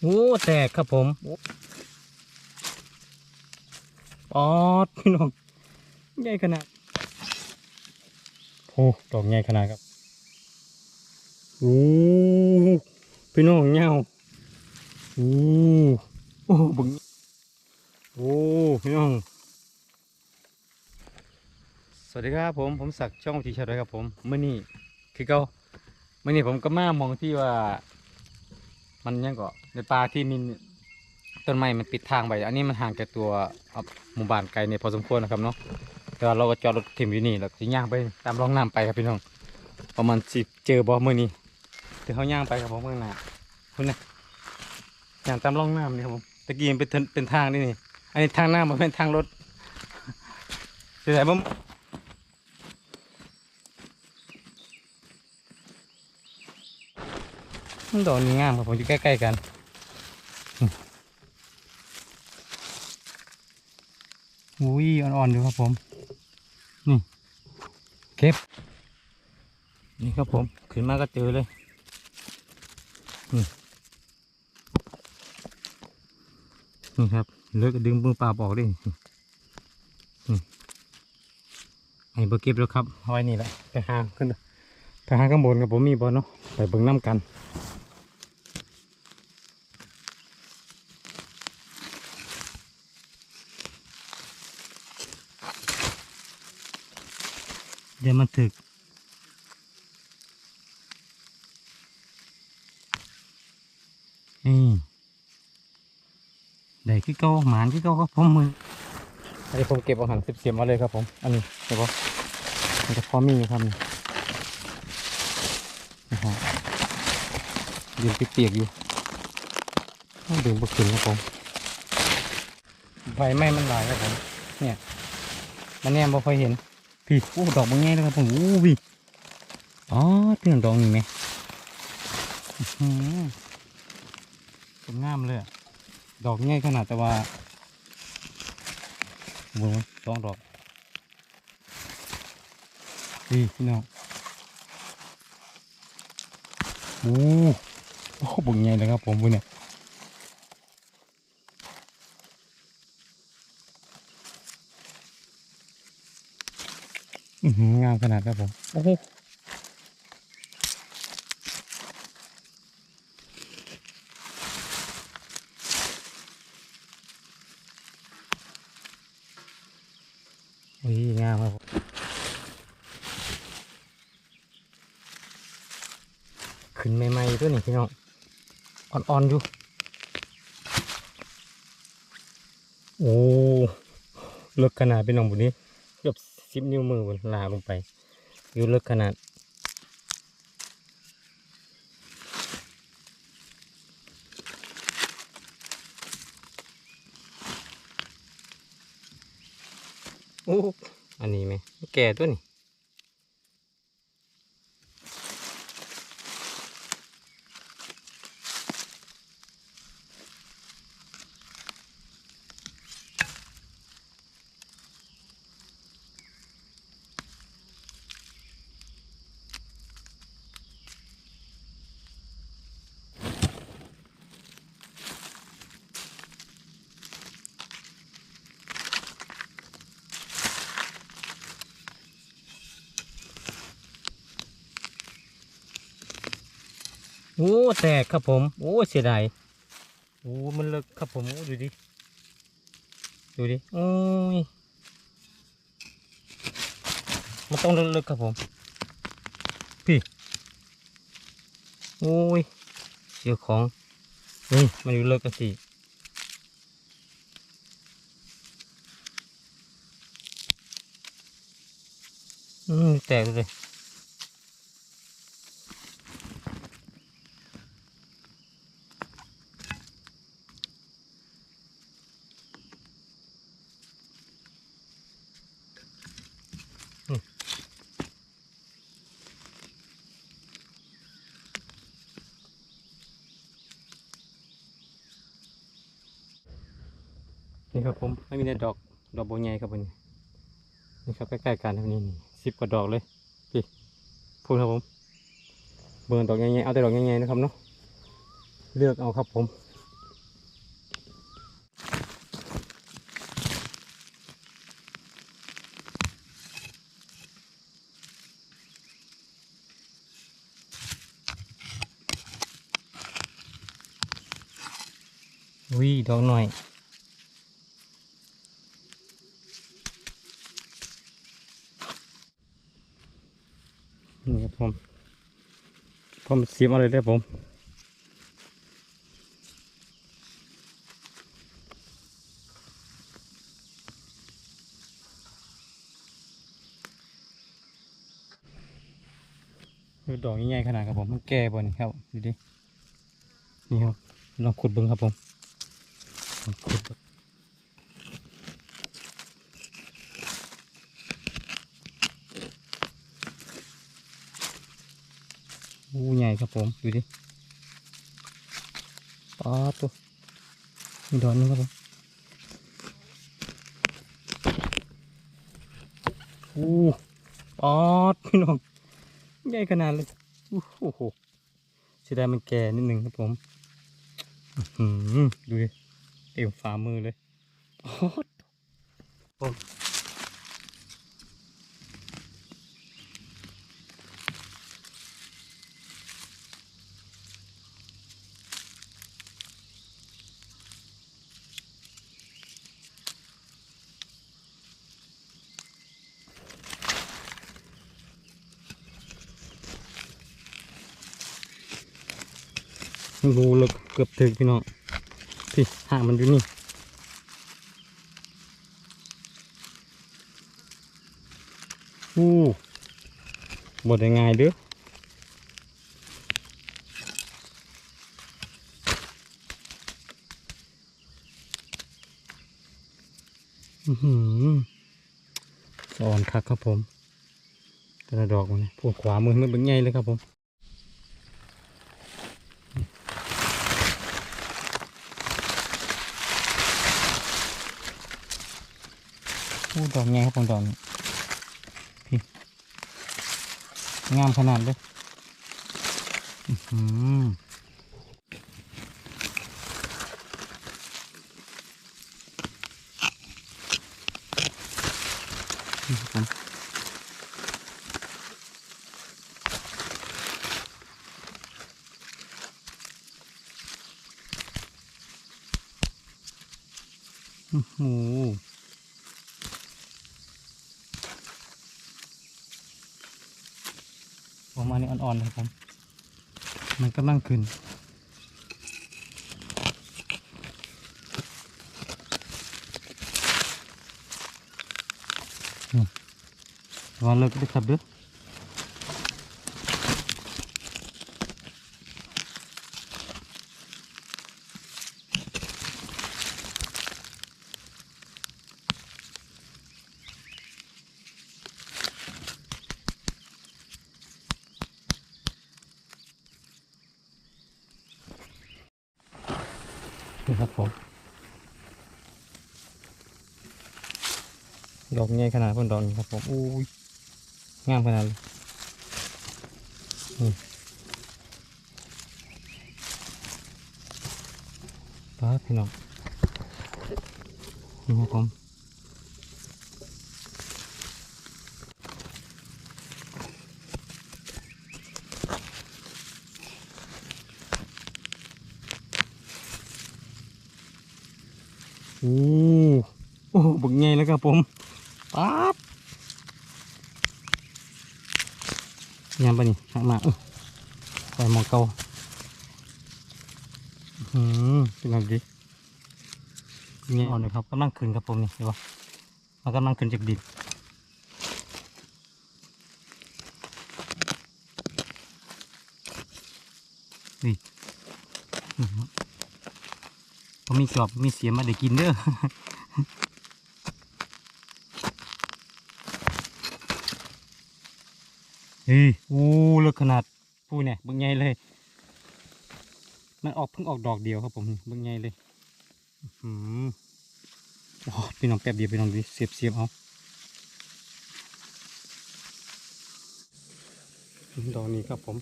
โอ้แตกครับผมปอดพี่น้องใหญ่ขนาดโอ้ดอกใหญ่ขนาดครับโอ้พี่น้องเงาโอ้โอ้บึงโอ้พี่น้องสวัสดีครับผมผมศักช่องทีชาด้วยครับผมเมื่อนี้คือเก่าเมื่อนี้ผมก็มามองที่ว่า มันยังก็ในป่าที่มีต้นไม้มันปิดทางไป อันนี้มันห่างจากตัวอะหมู่บ้านไกลเนี่ยพอสมควรนะครับเนาะแต่ว่าเราก็จอดรถเทีมอยู่นี่แล้วก็ย่างไปตามร่องน้ำไปครับพี่น้อง ประมาณสิเจอบ่เมื่อนี้เดี๋ยวเขาย่างไปครับผมเมื่อหน้าคุณนะย่างตามร่องน้ำนี่ครับผมตะกี้เป็นเป็นทางนี่นี่ อันนี้ทางน้ามันเป็นทางรถเดี๋ยวไหนผม มัน ดอกนี้งามครับผมอยู่ใกล้ๆกันอุ้ยอ่อนๆอยู่ครับผมนี่เก็บนี่ครับผมขึ้นมาก็เจอเลยนี่นี่ครับเลิกดึงมือปลาบออกดินี่ไอ้เบอร์เก็บแล้วครับเอาไว้นี่แหละไปหาขึ้นไปหาข้างบนกับผมมีบอลเนาะไปเบิ่งน้ำกัน ดี๋ยวมันถึก นี่ได้ขี้เก้าหมานขี้เก้าครับผมมืออันนี้ผมเก็บอาหันสิบเสียมมาเลยครับผม อันนี้เดี๋ยวมันจะพอมีอยู่ครับนี่นะฮะยืนเปียกๆอยู่ต้องดึงบุกขึ้นครับผมใบไหม้มันหลายครับผม เนี่ย มันแนมบ่ค่อยเห็น พี่โอ้ดอกบางแง่เลยครับผมโอ้พี่อ๋อเตือนดอกนี่ไหมอื้อหือเป็นงามเลยดอกง่ายขนาดแต่ว่าบิ่งสองดอกพี่พี่น้องโอ้โอ้บุญใหญ่เลยครับผมบุญเนี่ยอื้อหือ งามขนาดครับผมโอ้โหอุ้ยงามครับผมขึ้นใหม่ๆตัวนี้พี่น้องอ่อนๆอยู่ โอ้เลิกขนาดเป็นน้องบุญนี้เกือบ สิบนิ้วมือบนลาลงไป อยู่ลึกขนาดอู้อันนี้ไหมแก่ตัวนี้ โอ้แตกครับผม โอ้เสียดายโอ้มันเลิกครับผมโอ้ดูดิดูดิโอ้ยมันต้องเลิกๆครับผม พี่โอ้ยเสียของนี่มันอยู่เลิกกันสิอืมแตกเลย นี่ครับผมไม่มีแต่ดอกดอกโบวใหญ่ครับผมนี่ครับใกล้ๆกันครับนี่สิบกว่าดอกเลยพี่พูดครับผมเบิร์ดอกใหญ่ๆเอาแต่ดอกใหญ่ๆนะครับเนาะเลือกเอาครับผมวิดอกหน่อย นี่ครับผม ผมเสียบเอาเลยได้ผมดูดอกใหญ่ๆขนาดครับผม มันแก่บนครับดูดิ นี่ครับ ลองขุดเบิ้งครับผมขุดเบิ่งอู้ ใหญ่ครับผมดูดิปาดตัวมีดอกหนึงครับผมอู้ปาดพี่น้องใหญ่ขนาดเลยโอ้โหเสียดายมันแก่นิดหนึ่งครับผมดูดิเต็มฝ่ามือเลยโอ้โหโรูเลยเกือบถึงพี่น้องพี่ห่างมันอยู่นี่อู้บดได้ง่ายเด้ออือหือสอนคักครับผมแต่ละดอกมันพวกขวามือมันเป็นไงเลยครับผม ดอกไงครับผมดอกนี้พี่งามขนาดเลยอื้อหือนี่ครับผมอื้อหื อันนี้อ่อนๆเลยครับ มันกำลังขึ้นวันเลิกได้ครับเด้อ อกใหญ่ขนาดเพิ่นดอกนี้ครับผมอุ้ยงามขนาดเลยนี่ป้าพี่น้องนี่ครับผมโอ้โอ้บึกใหญ่แล้วครับผม ป๊บยามปะนี่หักมาเออไปหมองเกาอืมเป็นไงดีนี่อ่อนเลยครับกำลังขึ้นครับผมนี่เห็นปะมันกำลังขึ้นจากดินนี่อื้อหือพอมีจอบมีเสียมมาได้กินเด้อ ฮ้ยอู้เลิกขนาดผู้เนี่ยบึงใหญ่เลย มันออกเพิ่งออกดอกเดียวครับผมบึงใหญ่เลยอืมอ้พี่น้องแป๊บเดียวพี่น้องดิเสียบเสียบเอาดอกนี้ครับผม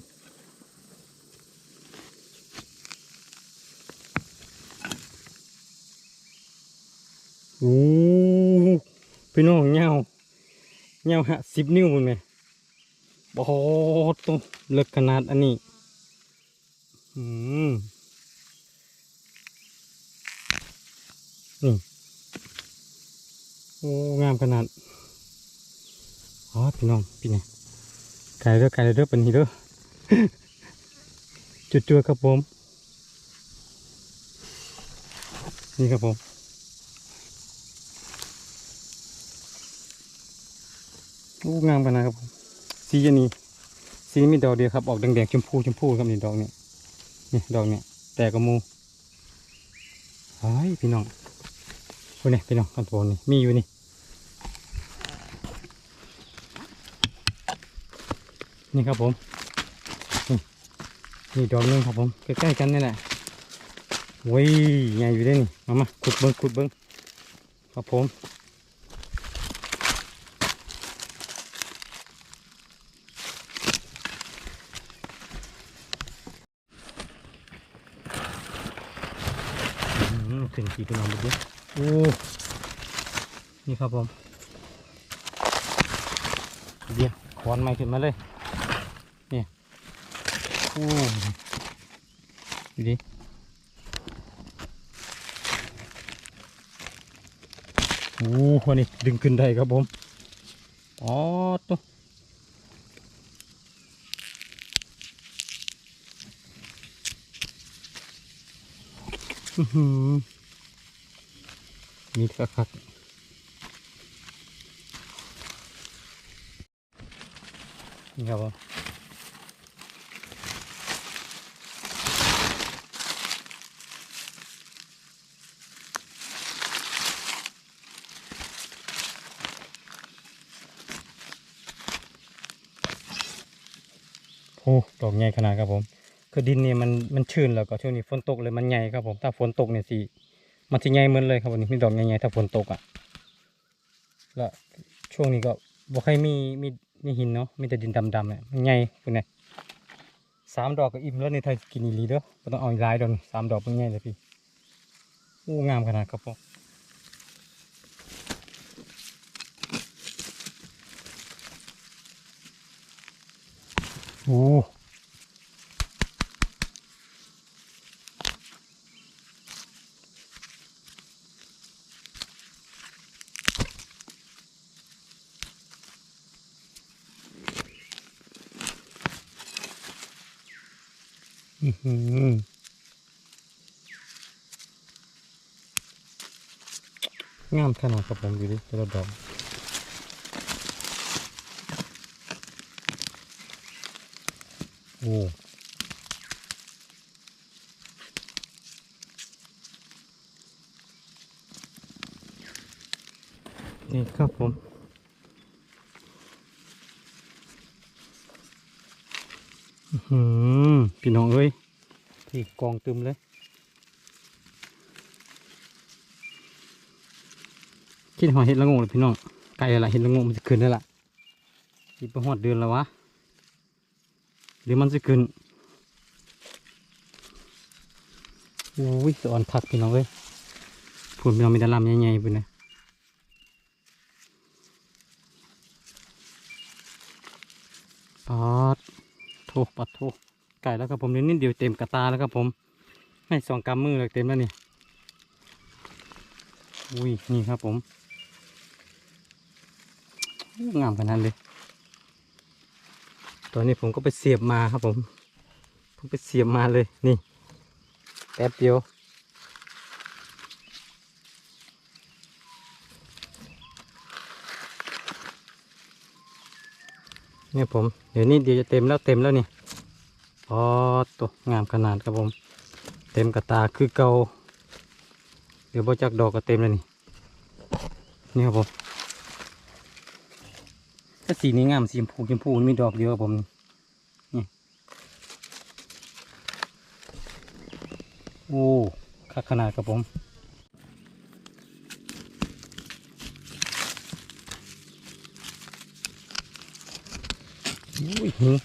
โอ้พี่น้องเงาเงาฮะสิบนิ้วมึงเนี่ หมบอตัวเลิกขนาดอันนี้อืมนี่โอ้งามขนาดอ๋อพี่น้องพี่เนี่ยไก่เด้อไก่เด้อเป็นนี่เด้อจุดครับผม นี่ครับผมโอ้งามขนาดครับผม สีอันนี้สีมีดอกเดียวครับออกแดงๆชมพูชมพูครับนี่ดอกเนี่ยนี่ดอกเนี่ยแต่กระมูเฮ้ยพี่น้องโอ้เนี่ยพี่น้องกันโทนี่มีอยู่นี่นี่ครับผมนี่ดอกหนึงครับผมใกล้ๆกันนี่แหละโว้ยใหญ่อยู่เด้นี่มามาขุดเบิ้งขุดเบิ้งครับผม อืม ถึงกี่พี่น้องเมื่อกี้โอ้นี่ครับผมเดี๋ยวขอนไม้ขึ้นมาเลยเนี่ยโอ้ดูดิโอ้วันนี้ดึงขึ้นได้ครับผมอ๋อตัวอือหือ มีคักคักนี่ครับผมโอ้ดอกใหญ่ขนาดครับผม คือดินเนี่ยมันมันชื้นแล้วก็ช่วงนี้ฝนตกเลยมันใหญ่ครับผม ถ้าฝนตกเนี่ยสิ มันจะใหญ่เหมือนเลยครับวันนี้มีดอกใหญ่ๆถ้าฝนตกอะแล้วช่วงนี้ก็บ่ค่อยมีมีมีหินเนาะมีแต่ดินดำๆเนี่ยมันใหญ่คุณเนี่ยสามดอกก็อิ่มแล้วในไทยกินอีหลีเด้อบ่ต้องเอาอีลายดอกสามดอกมันใหญ่เลยพี่โอ้งามขนาดครับผมโอ้ งามขนาดครับผมดูดิแต่ละดอกโอ้นี่ครับผมอื้อ พี่น้องเอ้ยที่กองตึมเลยคิดหอยเห็ดละโงงเลยพี่น้องไกลละเห็ดละโงงมันจะขึ้นได้ละอีกประหอดเดือนแล้ววะเดี๋ยวมันจะขึ้นโอ้ยสะอ่อนผักพี่น้องเอ้ยพูนพี่น้องมีแตะลำใหญ่ๆไปนะปอดโถปัดโถ ไก่แล้วครับผมเดี๋ยวนิดเดียวเต็มกระตาแล้วครับผม ให้สองกำมือเลยเต็มแล้วนี่อุ้ยนี่ครับผมงามขนาดนั้นเลยตอนนี้ผมก็ไปเสียบมาครับผม ผมไปเสียบมาเลยนี่แป๊บเดียวเนี่ยผมเดี๋ยวนี้เดี๋ยวจะเต็มแล้วเต็มแล้วนี่ อตัวงามขนาดครับผม เต็มกระตาคือเกาเดี๋ยวบอจักดอกก็เต็มแล้วนี่ นี่ครับผมถ้าสีนี้งามสีชมพูชมพูมันมีดอกเดียวครับผมนี่โอ้คักขนาดครับผมอุ้ยหิว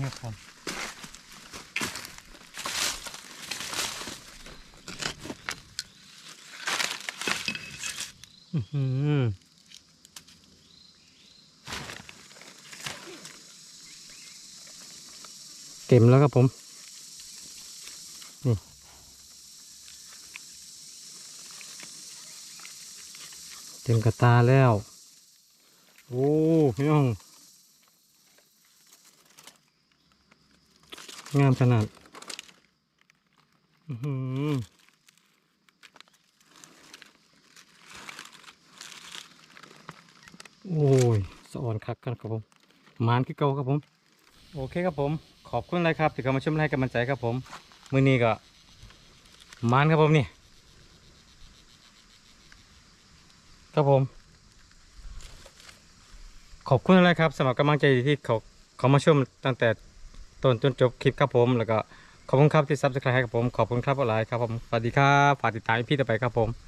นี่ครับผมอื้อหือ เต็มแล้วครับผม นี่ เต็มกระตาแล้ว โอ้พี่น้อง งามขนาด อือหือ โอ้ยสะอ่อนคักกันครับผมมานคือเก่าครับผม โอเคครับผม ขอบคุณเลยครับที่เข้ามาชมและให้กำลังใจครับผมมื้อนี้ก็มานครับผมนี่ครับผม ขอบคุณเลยครับสำหรับกำลังใจที่เขาเขามาชมตั้งแต่ต้นจนจบคลิปครับผม แล้วก็ขอบคุณครับที่ซับสไครต์ให้กับผม ขอบคุณครับหลายครับผมสวัสดีครับฝากติดตามพี่ต่อไปครับผม